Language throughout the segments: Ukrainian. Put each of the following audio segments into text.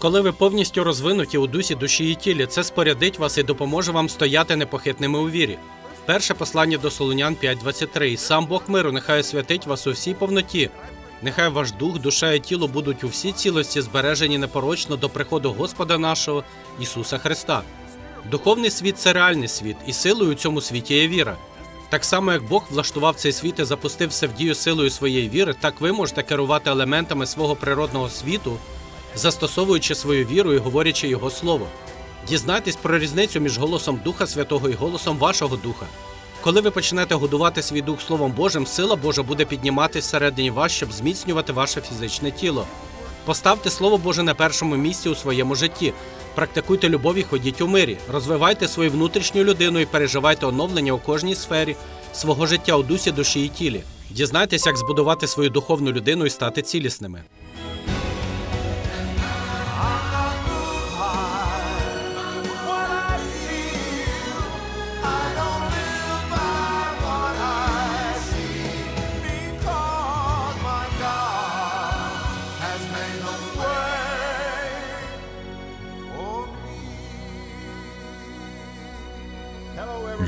Коли ви повністю розвинуті у дусі, душі і тілі, це спорядить вас і допоможе вам стояти непохитними у вірі. Перше послання до Солунян 5.23. Сам Бог миру нехай освятить вас у всій повноті. Нехай ваш дух, душа і тіло будуть у всій цілості збережені непорочно до приходу Господа нашого Ісуса Христа. Духовний світ це реальний світ, і силою у цьому світі є віра. Так само, як Бог влаштував цей світ і запустив все в дію силою своєї віри, так ви можете керувати елементами свого природного світу, застосовуючи свою віру і говорячи Його слово. Дізнайтесь про різницю між голосом Духа Святого і голосом вашого духа. Коли ви почнете годувати свій дух Словом Божим, сила Божа буде підніматись всередині вас, щоб зміцнювати ваше фізичне тіло. Поставте Слово Боже на першому місці у своєму житті. Практикуйте любов і ходіть у мирі. Розвивайте свою внутрішню людину і переживайте оновлення у кожній сфері свого життя у дусі, душі і тілі. Дізнайтесь, як збудувати свою духовну людину і стати цілісними.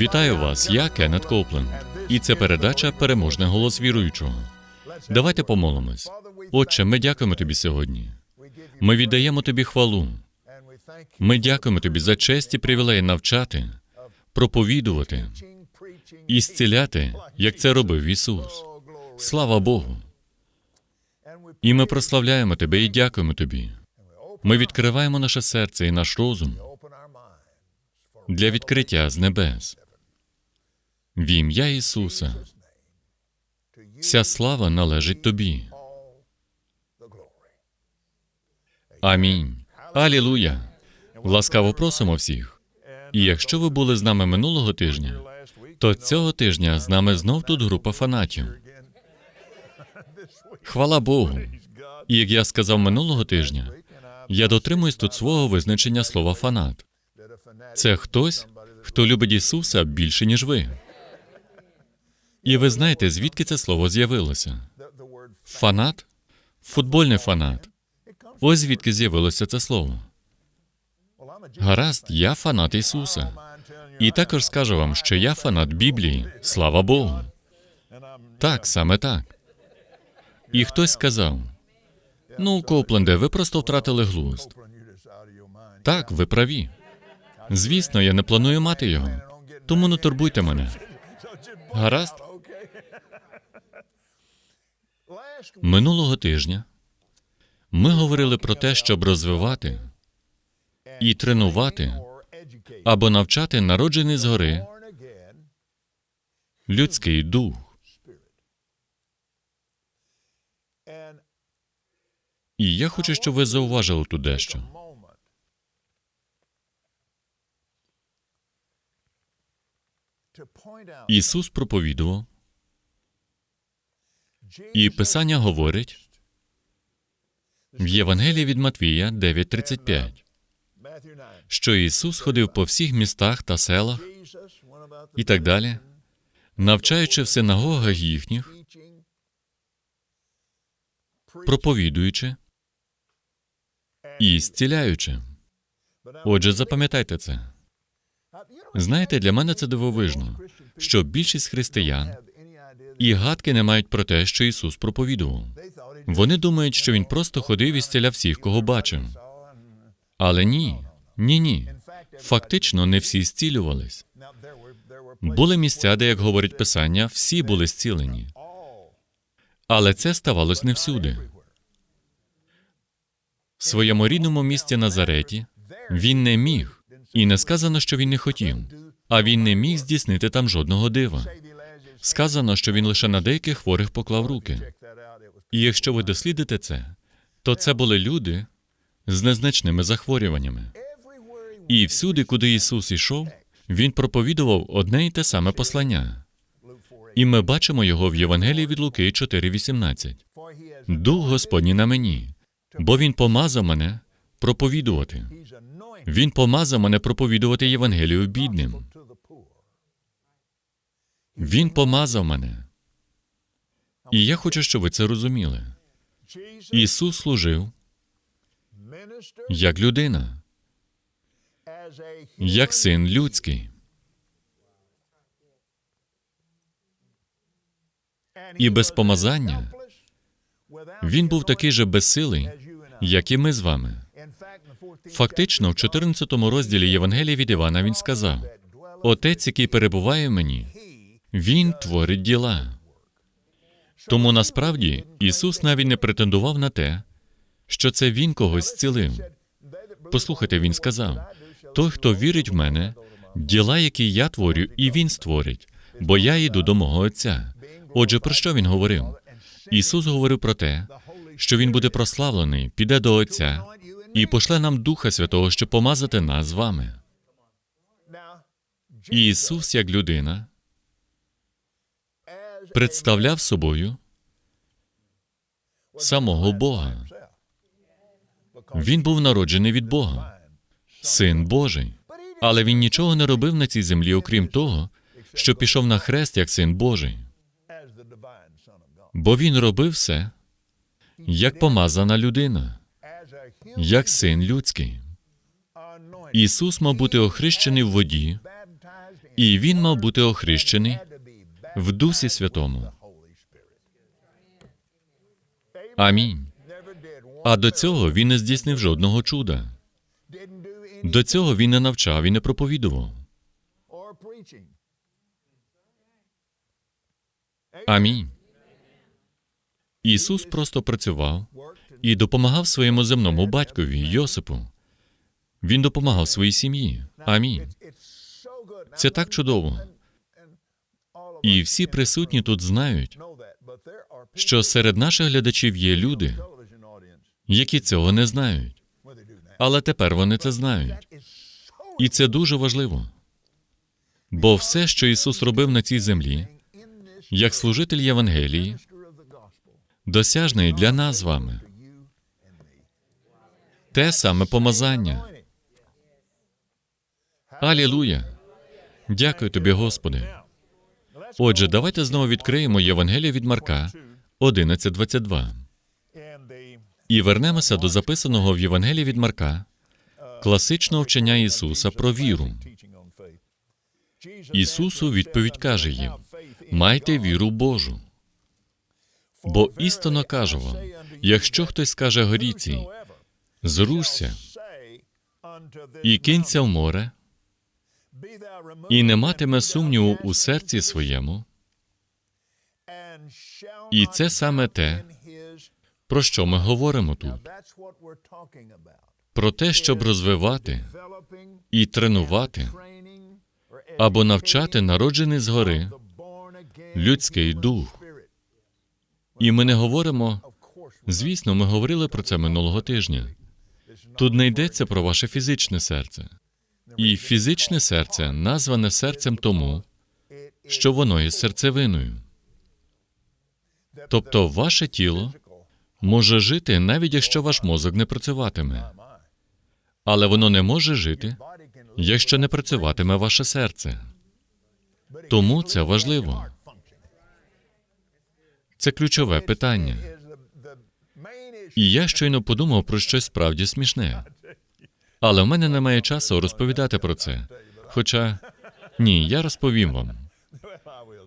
Вітаю вас, я Кеннет Копленд, і це передача Переможний голос віруючого. Давайте помолимось. Отче, ми дякуємо тобі сьогодні. Ми віддаємо тобі хвалу. Ми дякуємо тобі за честь і привілей навчати, проповідувати і зціляти, як це робив Ісус. Слава Богу! І ми прославляємо тебе і дякуємо тобі. Ми відкриваємо наше серце і наш розум для відкриття з небес. В ім'я Ісуса. Вся слава належить тобі. Амінь. Алілуя. Ласкаво просимо всіх. І якщо ви були з нами минулого тижня, то цього тижня з нами знов тут група фанатів. Хвала Богу. І як я сказав минулого тижня, я дотримуюсь тут свого визначення слова фанат. Це хтось, хто любить Ісуса більше, ніж ви. І ви знаєте, звідки це слово з'явилося? Фанат? Футбольний фанат. Ось звідки з'явилося це слово. Гаразд, я фанат Ісуса. І також скажу вам, що я фанат Біблії. Слава Богу. Так, саме так. І хтось сказав: ну, Копленде, ви просто втратили глузд. Так, ви праві. Звісно, я не планую мати його. Тому не турбуйте мене. Гаразд? Минулого тижня ми говорили про те, щоб розвивати і тренувати або навчати народжений згори людський дух. І я хочу, щоб ви зауважили тут дещо. Ісус проповідував, і Писання говорить в Євангелії від Матвія 9:35, Matthew 9 що Ісус ходив по всіх містах та селах і так далі, навчаючи в синагогах їхніх, проповідуючи і зціляючи. Отже, запам'ятайте це. Знаєте, для мене це дивовижно, що більшість християн і гадки не мають про те, що Ісус проповідував. Вони думають, що Він просто ходив і зціляв всіх, кого бачив. Але ні, ні, ні. Фактично, не всі зцілювались. Були місця, де, як говорить Писання, всі були зцілені. Але це ставалось не всюди. В своєму рідному місті Назареті він не міг, і не сказано, що він не хотів, а він не міг здійснити там жодного дива. Сказано, що він лише на деяких хворих поклав руки. І якщо ви дослідите це, то це були люди з незначними захворюваннями. І всюди, куди Ісус ішов, Він проповідував одне й те саме послання. І ми бачимо його в Євангелії від Луки 4.18. Дух Господній на мені, бо Він помазав мене проповідувати. Він помазав мене проповідувати Євангелію бідним. Він помазав мене. І я хочу, щоб ви це розуміли. Ісус служив як людина, як син людський. І без помазання Він був такий же безсилий, як і ми з вами. Фактично, в 14 розділі Євангелія від Івана він сказав: Отець, який перебуває в мені, він творить діла. Тому насправді Ісус навіть не претендував на те, що це Він когось зцілив. Послухайте, Він сказав: той, хто вірить в мене, діла, які я творю, і він створить, бо я йду до мого Отця. Отже, про що він говорив? Ісус говорив про те, що Він буде прославлений, піде до Отця і пошле нам Духа Святого, щоб помазати нас з вами. Ісус, як людина, представляв собою самого Бога. Він був народжений від Бога, син Божий. Але він нічого не робив на цій землі, окрім того, що пішов на хрест як син Божий. Бо він робив все як помазана людина, як син людський. Ісус мав бути охрещений в воді, і він мав бути охрещений в Дусі Святому. Амінь. А до цього він не здійснив жодного чуда. До цього він не навчав і не проповідував. Амінь. Ісус просто працював і допомагав своєму земному батькові Йосипу. Він допомагав своїй сім'ї. Амінь. Це так чудово. І всі присутні тут знають, що серед наших глядачів є люди, які цього не знають. Але тепер вони це знають. І це дуже важливо. Бо все, що Ісус робив на цій землі, як служитель Євангелії, досяжне і для нас з вами. Те саме помазання. Алілуя! Дякую тобі, Господи. Отже, давайте знову відкриємо Євангелія від Марка 11.22. І вернемося до записаного в Євангелії від Марка класичного вчення Ісуса про віру. Ісусу відповідь каже їм: майте віру Божу. Бо істинно кажу вам, якщо хтось скаже горіці, зрушся і кинься в море, і не матиме сумніву у серці своєму, і це саме те, про що ми говоримо тут, про те, щоб розвивати і тренувати або навчати народжений згори людський дух. І ми не говоримо, звісно, ми говорили про це минулого тижня. Тут не йдеться про ваше фізичне серце. І фізичне серце назване серцем тому, що воно є серцевиною. Тобто ваше тіло може жити, навіть якщо ваш мозок не працюватиме. Але воно не може жити, якщо не працюватиме ваше серце. Тому це важливо. Це ключове питання. І я щойно подумав про щось справді смішне. Але в мене немає часу розповідати про це. Хоча ні, я розповім вам.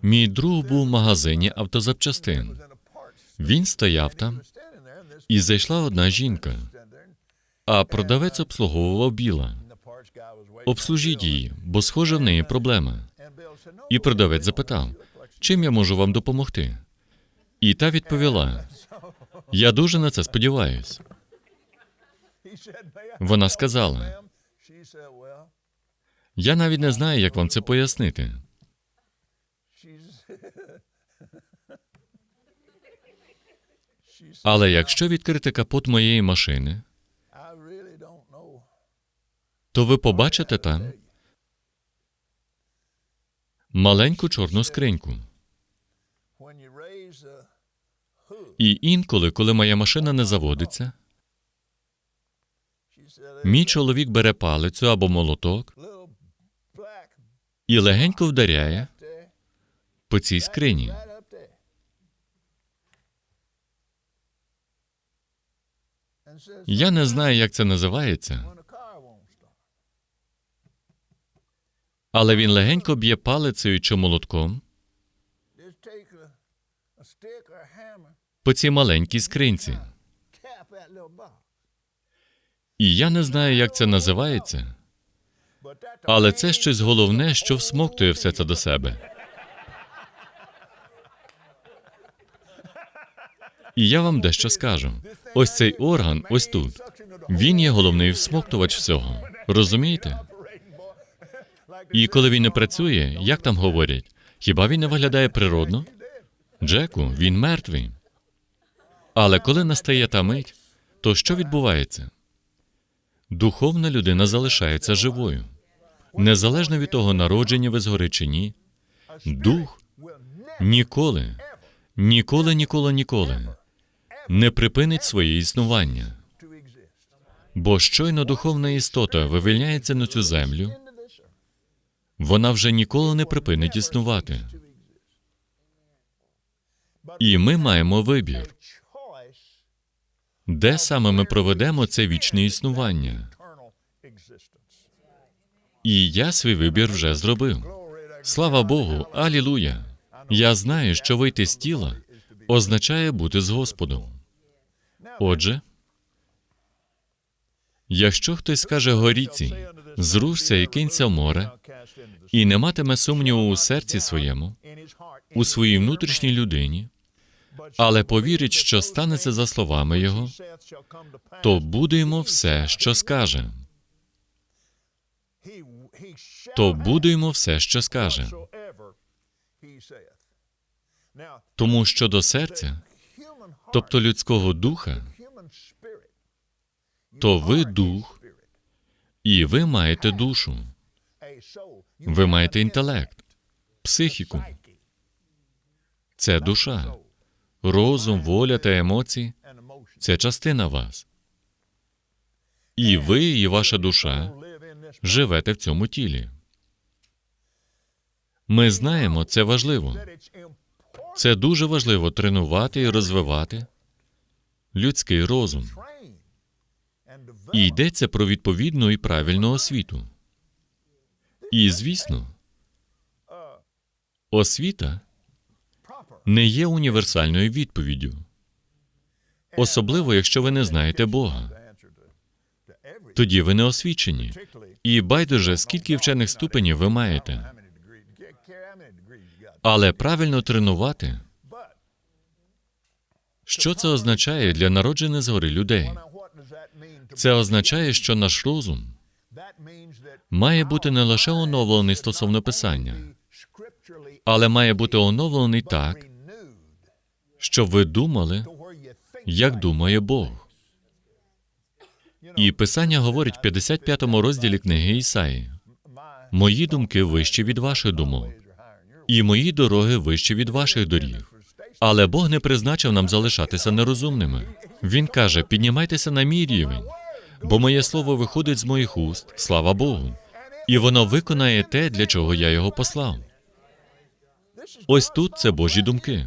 Мій друг був в магазині автозапчастин. Він стояв там, і зайшла одна жінка, а продавець обслуговував біла. Обслужіть її, бо схоже в неї проблема. І продавець запитав, чим я можу вам допомогти? І та відповіла: Я дуже на це сподіваюсь. Вона сказала: Я навіть не знаю, як вам це пояснити. Але якщо відкрити капот моєї машини, то ви побачите там маленьку чорну скриньку. І інколи, коли моя машина не заводиться, мій чоловік бере палицю або молоток і легенько вдаряє по цій скрині. Я не знаю, як це називається, але він легенько б'є палицею чи молотком по цій маленькій скринці. І я не знаю, як це називається, але це щось головне, що всмоктує все це до себе. І я вам дещо скажу. Ось цей орган, ось тут. Він є головний всмоктувач всього. Розумієте? І коли він не працює, як там говорять, хіба він не виглядає природно? Джеку, він мертвий. Але коли настає та мить, то що відбувається? Духовна людина залишається живою. Незалежно від того, народження ви згори чи ні, дух ніколи, ніколи, ніколи, ніколи не припинить своє існування. Бо щойно духовна істота вивільняється на цю землю, вона вже ніколи не припинить існувати. І ми маємо вибір, де саме ми проведемо це вічне існування. І я свій вибір вже зробив. Слава Богу, алілуя! Я знаю, що вийти з тіла означає бути з Господом. Отже, якщо хтось скаже горіці, зрушся і кинься в море, і не матиме сумніву у серці своєму, у своїй внутрішній людині, але повірить, що станеться за словами його, то буде все, що скаже. То буде все, що скаже. Тому що до серця, тобто людського духа, то ви дух, і ви маєте душу, ви маєте інтелект, психіку. Це душа, розум, воля та емоції це частина вас. І ви, і ваша душа живете в цьому тілі. Ми знаємо, це важливо. Це дуже важливо тренувати і розвивати людський розум. І йдеться про відповідну і правильну освіту. І, звісно, освіта не є універсальною відповіддю, особливо якщо ви не знаєте Бога. Тоді ви не освічені. І байдуже, скільки вчених ступенів ви маєте. Але правильно тренувати, що це означає для народжених згори людей? Це означає, що наш розум має бути не лише оновлений стосовно писання, але має бути оновлений так, щоб ви думали, як думає Бог. І писання говорить в 55 му розділі книги Ісаї: Мої думки вищі від ваших думок, і мої дороги вищі від ваших доріг. Але Бог не призначив нам залишатися нерозумними. Він каже: піднімайтеся на мій рівень, бо моє слово виходить з моїх уст, слава Богу, і воно виконає те, для чого я його послав. Ось тут це Божі думки.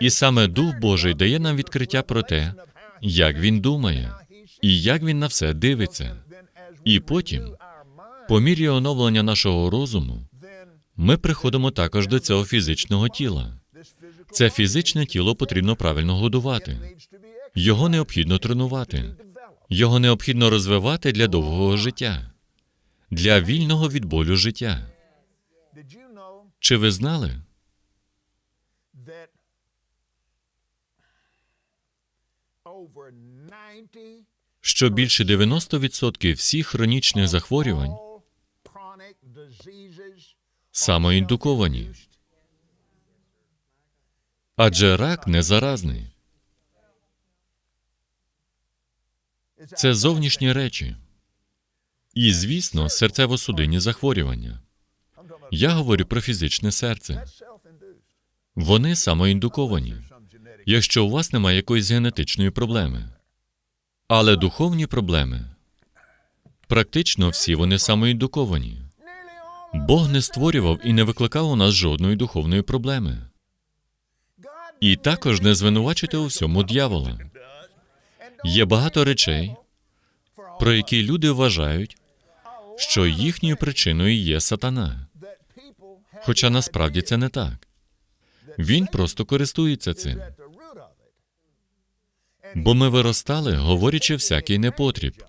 І саме Дух Божий дає нам відкриття про те, як він думає і як він на все дивиться. І потім, по мірі оновлення нашого розуму, ми приходимо також до цього фізичного тіла. Це фізичне тіло потрібно правильно годувати. Його необхідно тренувати. Його необхідно розвивати для довгого життя, для вільного від болю життя. Чи ви знали, that over 90 що більше 90% всіх хронічних захворювань самоіндуковані, адже рак не заразний. Це зовнішні речі. І, звісно, серцево-судинні захворювання. Я говорю про фізичне серце. Вони самоіндуковані, якщо у вас немає якоїсь генетичної проблеми. Але духовні проблеми практично всі вони самоіндуковані. Бог не створював і не викликав у нас жодної духовної проблеми. І також не звинувачуйте у всьому дьявола. Є багато речей, про які люди вважають, що їхньою причиною є сатана. Хоча насправді це не так. Він просто користується цим. Бо ми виростали, говорячи всякий непотріб.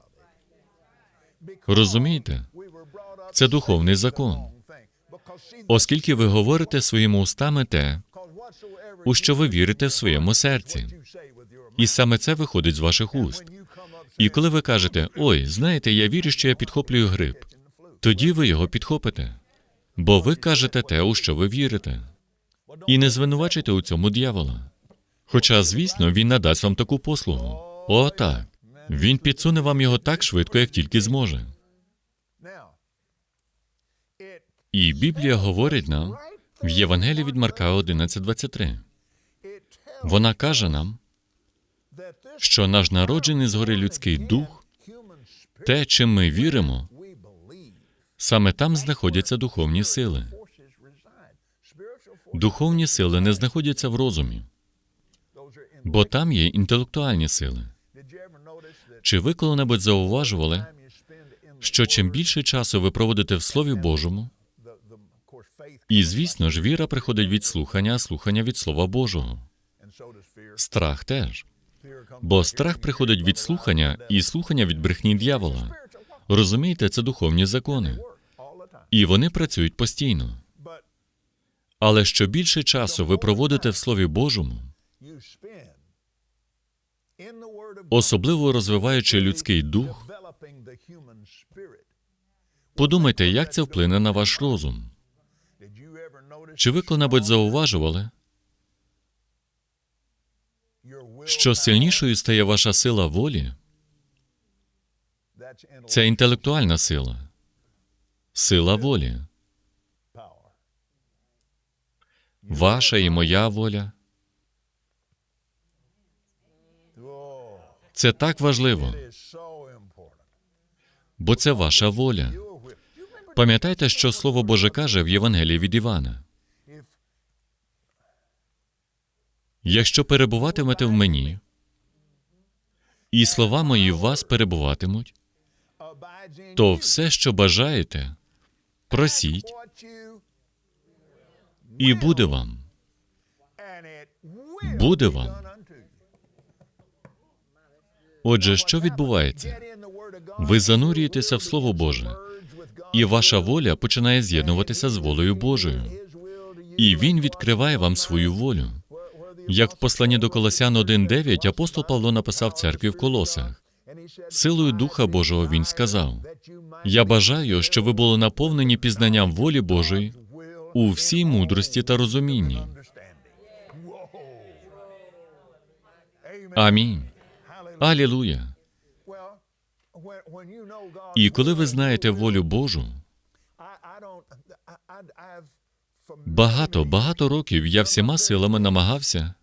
Розумієте? Це духовний закон. Оскільки ви говорите своїми устами те, у що ви вірите в своєму серці. І саме це виходить з ваших уст. І коли ви кажете, ой, знаєте, я вірю, що я підхоплюю грип, тоді ви його підхопите. Бо ви кажете те, у що ви вірите. І не звинувачуйте у цьому дьявола. Хоча, звісно, він надасть вам таку послугу. О, так. Він підсуне вам його так швидко, як тільки зможе. І Біблія говорить нам в Євангелії від Марка 11.23. Вона каже нам, що наш народжений згори людський дух, те, чим ми віримо, саме там знаходяться духовні сили. Духовні сили не знаходяться в розумі, бо там є інтелектуальні сили. Чи ви коли-небудь зауважували, що чим більше часу ви проводите в Слові Божому, і, звісно ж, віра приходить від слухання, а слухання від Слова Божого. Страх теж. Бо страх приходить від слухання, і слухання від брехні дьявола. Розумієте, це духовні закони, і вони працюють постійно. Але що більше часу ви проводите в Слові Божому, особливо розвиваючи людський дух, подумайте, як це вплине на ваш розум. Чи ви коли-небудь зауважували, що сильнішою стає ваша сила волі? Це інтелектуальна сила, сила волі. Ваша і моя воля. Це так важливо, бо це ваша воля. Пам'ятайте, що Слово Боже каже в Євангелії від Івана. Якщо перебуватимете в мені, і слова мої в вас перебуватимуть, то все, що бажаєте, просіть, і буде вам. Буде вам. Отже, що відбувається? Ви занурюєтеся в Слово Боже, і ваша воля починає з'єднуватися з волею Божою. І Він відкриває вам свою волю. Як в посланні до Колосян 1.9 апостол Павло написав церкві в Колосах. Силою Духа Божого він сказав: Я бажаю, щоб ви були наповнені пізнанням волі Божої у всій мудрості та розумінні. Амінь. Алілуя. І коли ви знаєте волю Божу, багато, багато років я всіма силами намагався.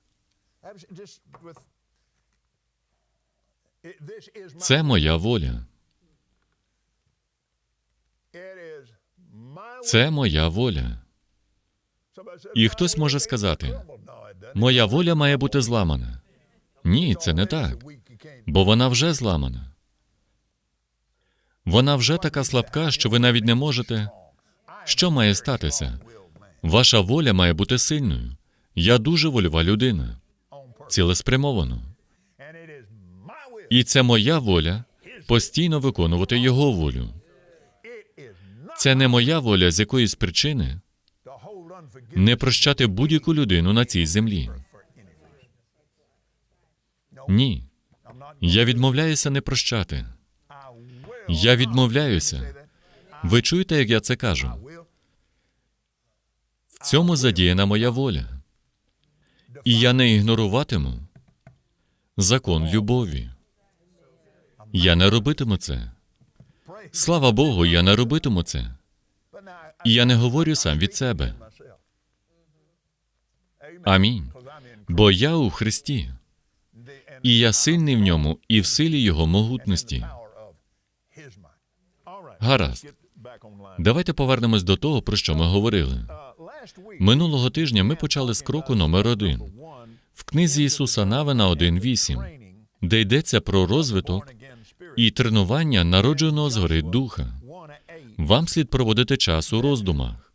Це моя воля. Це моя воля. І хтось може сказати, моя воля має бути зламана. Ні, це не так, бо вона вже зламана. Вона вже така слабка, що ви навіть не можете. Що має статися? Ваша воля має бути сильною. Я дуже вольова людина, цілеспрямовано. І це моя воля постійно виконувати його волю. Це не моя воля з якоїсь причини не прощати будь-яку людину на цій землі. Ні. Я відмовляюся не прощати. Я відмовляюся. Ви чуєте, як я це кажу? В цьому задіяна моя воля. І я не ігноруватиму закон любові. Я не робитиму це. Слава Богу, я не робитиму це. І я не говорю сам від себе. Амінь. Бо я у Христі, і я сильний в ньому і в силі Його могутності. Гаразд. Давайте повернемось до того, про що ми говорили. Минулого тижня ми почали з кроку номер один в книзі Ісуса Навина 1.8. де йдеться про розвиток і тренування народженого згори духа. Вам слід проводити час у роздумах.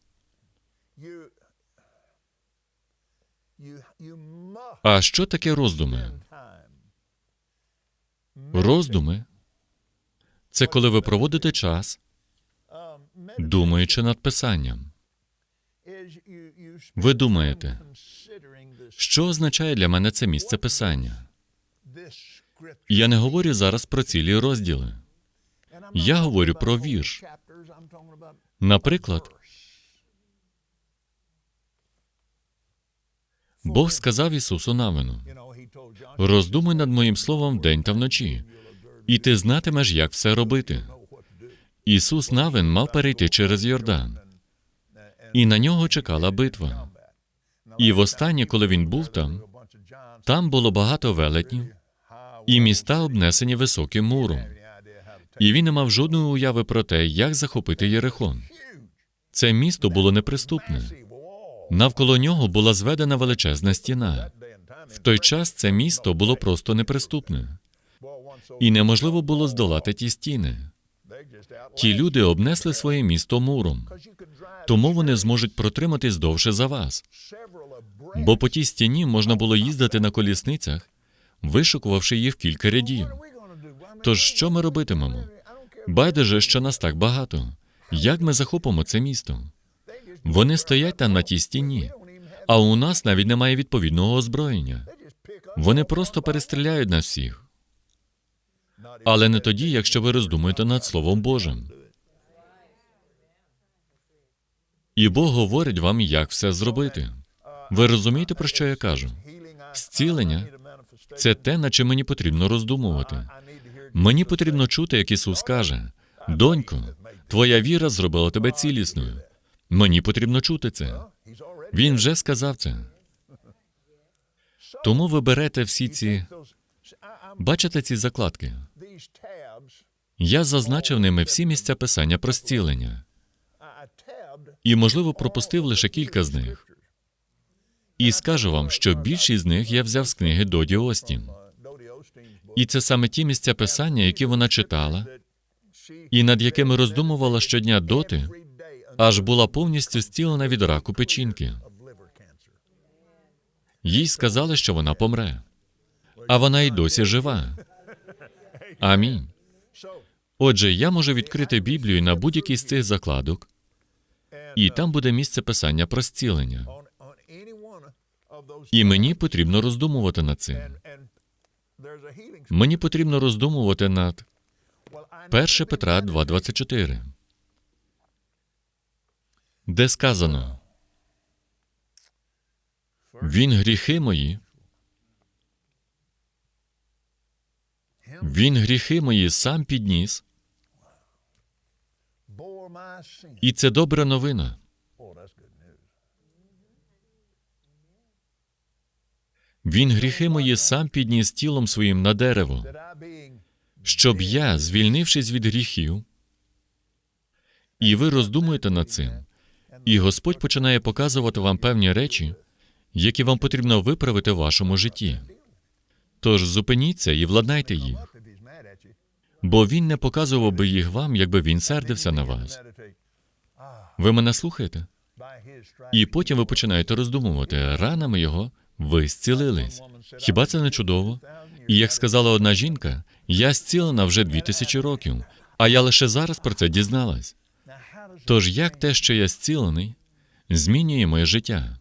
А що таке роздуми? Роздуми це коли ви проводите час, думаючи над писанням. Ви думаєте, що означає для мене це місце писання? Я не говорю зараз про цілі розділи. Я говорю про вірш. Наприклад. Бог сказав Ісусу Навину: роздумуй над моїм словом вдень та вночі, і ти знатимеш, як все робити. Ісус Навин мав перейти через Йордан, і на нього чекала битва. І востаннє, коли він був там, там було багато велетнів, і міста обнесені високим муром. І він не мав жодної уяви про те, як захопити Єрихон. Це місто було неприступне. Навколо нього була зведена величезна стіна. В той час це місто було просто неприступне, і неможливо було здолати ті стіни. Ті люди обнесли своє місто муром, тому вони зможуть протриматись довше за вас. Бо по тій стіні можна було їздити на колісницях, вишукувавши в кілька рядів. Тож що ми робитимемо? Байдуже, що нас так багато. Як ми захопимо це місто? Вони стоять там на тій стіні, а у нас навіть немає відповідного озброєння. Вони просто перестріляють нас всіх. Але не тоді, якщо ви роздумуєте над Словом Божим. І Бог говорить вам, як все зробити. Ви розумієте, про що я кажу? Зцілення. Це те, над чим мені потрібно роздумувати. Мені потрібно чути, як Ісус каже: Донько, твоя віра зробила тебе цілісною. Мені потрібно чути це. Він вже сказав це. Тому ви берете всі ці, бачите ці закладки. Я зазначив ними всі місця писання про зцілення, і, можливо, пропустив лише кілька з них. І скажу вам, що більшість з них я взяв з книги Доді Остін. І це саме ті місця писання, які вона читала, і над якими роздумувала щодня доти, аж була повністю зцілена від раку печінки. Їй сказали, що вона помре. А вона й досі жива. Амінь. Отже, я можу відкрити Біблію на будь-якій з цих закладок, і там буде місце писання про зцілення. І мені потрібно роздумувати над цим. Мені потрібно роздумувати над Well, I 1 Петра 2,24, де сказано: Він гріхи мої, він гріхи мої сам підніс, і це добра новина. Він гріхи мої сам підніс тілом своїм на дерево, щоб я, звільнившись від гріхів, і ви роздумуєте над цим, і Господь починає показувати вам певні речі, які вам потрібно виправити в вашому житті. Тож зупиніться і владнайте їх, бо він не показував би їх вам, якби він сердився на вас. Ви мене слухаєте? І потім ви починаєте роздумувати ранами його, ви зцілились. Хіба це не чудово? І як сказала одна жінка, я зцілена вже дві тисячі років, а я лише зараз про це дізналась. Тож як те, що я зцілений, змінює моє життя?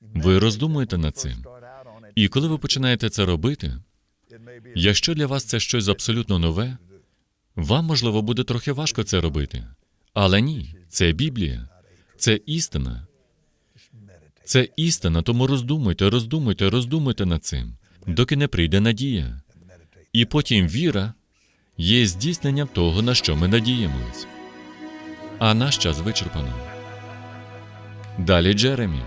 Ви роздумуєте над цим. І коли ви починаєте це робити, якщо для вас це щось абсолютно нове, вам, можливо, буде трохи важко це робити. Але ні, це Біблія, це істина. Це істина, тому роздумуйте, роздумуйте, роздумуйте над цим, доки не прийде надія. І потім віра є здійсненням того, на що ми надіємось. А наш час вичерпано. Далі Джеремі.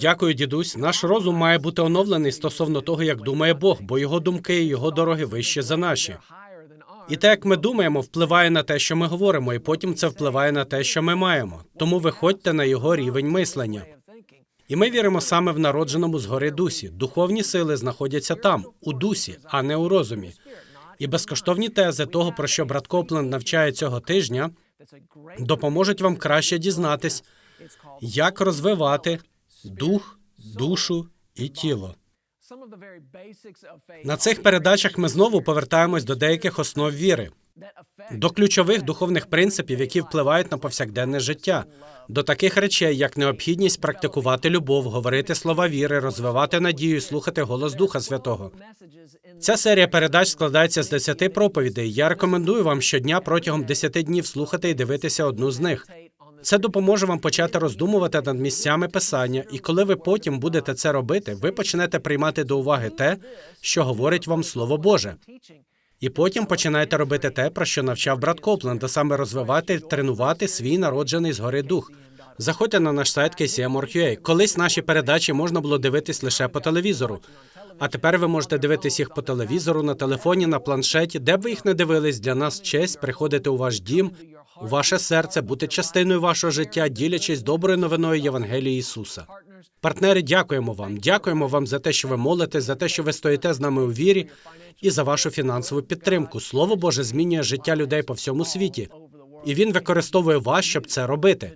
Дякую, дідусь. Наш розум має бути оновлений стосовно того, як думає Бог, бо його думки і його дороги вищі за наші. І те, як ми думаємо, впливає на те, що ми говоримо, і потім це впливає на те, що ми маємо. Тому виходьте на його рівень мислення. І ми віримо саме в народженому згори дусі. Духовні сили знаходяться там, у дусі, а не у розумі. І безкоштовні тези того, про що брат Копленд навчає цього тижня, допоможуть вам краще дізнатись, як розвивати дух, душу і тіло. На цих передачах ми знову повертаємось до деяких основ віри, до ключових духовних принципів, які впливають на повсякденне життя, до таких речей, як необхідність практикувати любов, говорити слова віри, розвивати надію, слухати голос Духа Святого. Ця серія передач складається з 10 проповідей. Я рекомендую вам щодня протягом 10 днів слухати і дивитися одну з них. Це допоможе вам почати роздумувати над місцями писання, і коли ви потім будете це робити, ви почнете приймати до уваги те, що говорить вам Слово Боже. І потім починаєте робити те, про що навчав брат Копленд, а саме розвивати, тренувати свій народжений згори дух. Заходьте на наш сайт KCM.org.ua. Колись наші передачі можна було дивитись лише по телевізору. А тепер ви можете дивитись їх по телевізору, на телефоні, на планшеті, де б ви їх не дивились. Для нас честь приходити у ваш дім, у ваше серце, бути частиною вашого життя, ділячись доброю новиною Євангелії Ісуса. Партнери, дякуємо вам. Дякуємо вам за те, що ви молитесь, за те, що ви стоїте з нами у вірі, і за вашу фінансову підтримку. Слово Боже змінює життя людей по всьому світі, і він використовує вас, щоб це робити.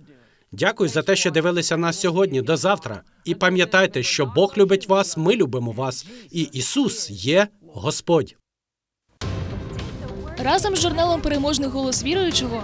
Дякую за те, що дивилися нас сьогодні. До завтра. І пам'ятайте, що Бог любить вас, ми любимо вас, і Ісус є Господь. Разом з журналом Переможний голос віруючого